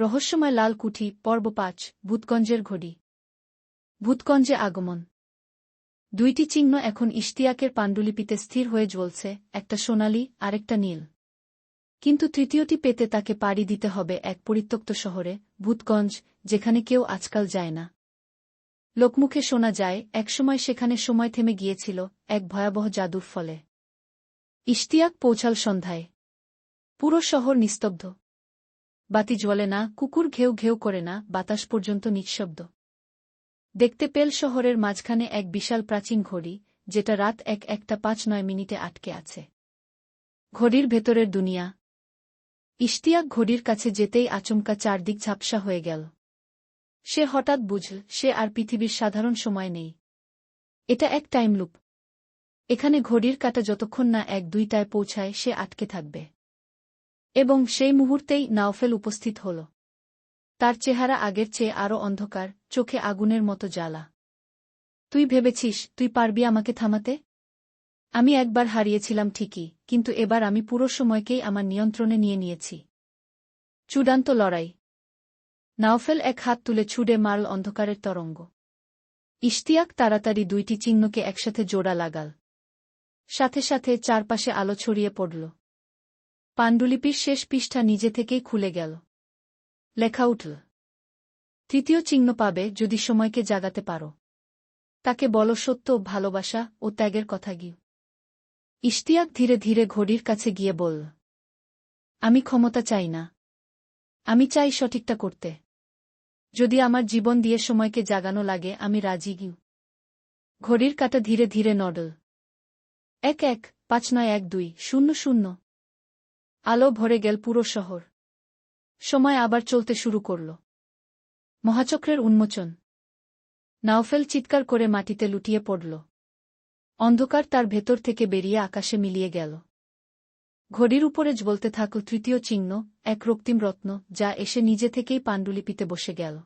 রহস্যময় লাল কুঠি পর্ব পাঁচ ভূতগঞ্জের ঘড়ি। ভূতগঞ্জে আগমন। দুইটি চিহ্ন এখন ইশতিয়াকের পাণ্ডুলিপিতে স্থির হয়ে জ্বলছে, একটা সোনালি, আরেকটা নীল। কিন্তু তৃতীয়টি পেতে তাকে পাড়ি দিতে হবে এক পরিত্যক্ত শহরে, ভূতগঞ্জ, যেখানে কেউ আজকাল যায় না। লোকমুখে শোনা যায়, একসময় সেখানে সময় থেমে গিয়েছিল, এক ভয়াবহ জাদুর ফলে। ইশতিয়াক পৌঁছাল সন্ধ্যায়। পুরো শহর নিস্তব্ধ। বাতি জ্বলে না, কুকুর ঘেউ ঘেউ করে না, বাতাস পর্যন্ত নিঃশব্দ। দেখতে পেল শহরের মাঝখানে এক বিশাল প্রাচীন ঘড়ি, যেটা রাত এক একটা পাঁচ নয় মিনিটে আটকে আছে। ঘড়ির ভেতরের দুনিয়া। ইশতিয়াক ঘড়ির কাছে যেতেই আচমকা চারদিক ঝাপসা হয়ে গেল। সে হঠাৎ বুঝল, সে আর পৃথিবীর সাধারণ সময় নেই। এটা এক টাইম লুপ। এখানে ঘড়ির কাটা যতক্ষণ না এক দুইটায় পৌঁছায়, সে আটকে থাকবে। এবং সেই মুহূর্তেই নাওফেল উপস্থিত হল। তার চেহারা আগের চেয়ে আরও অন্ধকার, চোখে আগুনের মতো জ্বালা। তুই ভেবেছিস তুই পারবি আমাকে থামাতে? আমি একবার হারিয়েছিলাম ঠিকই, কিন্তু এবার আমি পুরো সময়কেই আমার নিয়ন্ত্রণে নিয়ে নিয়েছি। চূড়ান্ত লড়াই। নাওফেল এক হাত তুলে ছুড়ে মারল অন্ধকারের তরঙ্গ। ইশতিয়াক তাড়াতাড়ি দুইটি চিহ্নকে একসাথে জোড়া লাগাল। সাথে সাথে চারপাশে আলো ছড়িয়ে পড়ল। পাণ্ডুলিপির শেষ পৃষ্ঠা নিজে থেকেই খুলে গেল। লেখা উঠল, তৃতীয় চিহ্ন পাবে যদি সময়কে জাগাতে পারো। তাকে বলো সত্য, ভালোবাসা ও ত্যাগের কথা গিয়ে। ইশতিয়াক ধীরে ধীরে ঘড়ির কাছে গিয়ে বলল, আমি ক্ষমতা চাই না। আমি চাই সঠিকটা করতে। যদি আমার জীবন দিয়ে সময়কে জাগানো লাগে, আমি রাজি গিউ ঘড়ির কাটা ধীরে ধীরে নডল। এক এক, পাঁচ নয় এক দুই, শূন্য শূন্য। আলো ভরে গেল পুরো শহর। সময় আবার চলতে শুরু করল। মহাচক্রের উন্মোচন। নাওফেল চিৎকার করে মাটিতে লুটিয়ে পড়ল। অন্ধকার তার ভেতর থেকে বেরিয়ে আকাশে মিলিয়ে গেল। ঘড়ির উপরে জ্বলতে থাকল তৃতীয় চিহ্ন, এক রক্তিম রত্ন, যা এসে নিজে থেকেই পাণ্ডুলিপিতে বসে গেল।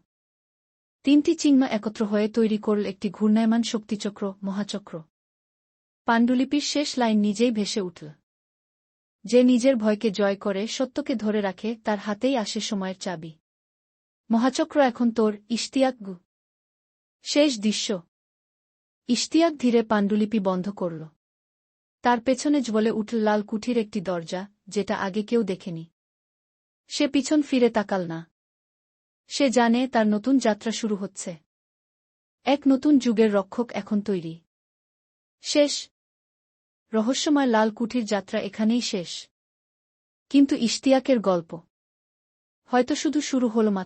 তিনটি চিহ্ন একত্র হয়ে তৈরি করল একটি ঘূর্ণায়মান শক্তিচক্র, মহাচক্র। পাণ্ডুলিপির শেষ লাইন নিজেই ভেসে উঠল। যে নিজের ভয়কে জয় করে সত্যকে ধরে রাখে, তার হাতেই আসে সময়ের চাবি। মহাচক্র এখন তোর, ইশতিয়াক গু। শেষ দৃশ্য। ইশতিয়াক ধীরে পাণ্ডুলিপি বন্ধ করল। তার পেছনে জ্বলে উঠল লাল কুঠির একটি দরজা, যেটা আগে কেউ দেখেনি। সে পিছন ফিরে তাকাল না। সে জানে তার নতুন যাত্রা শুরু হচ্ছে। এক নতুন যুগের রক্ষক এখন তৈরি। শেষ রহস্যময় লাল কুঠির যাত্রা এখানেই শেষ। কিন্তু ইশতিয়াকের গল্প। হয়তো শুধু শুরু হল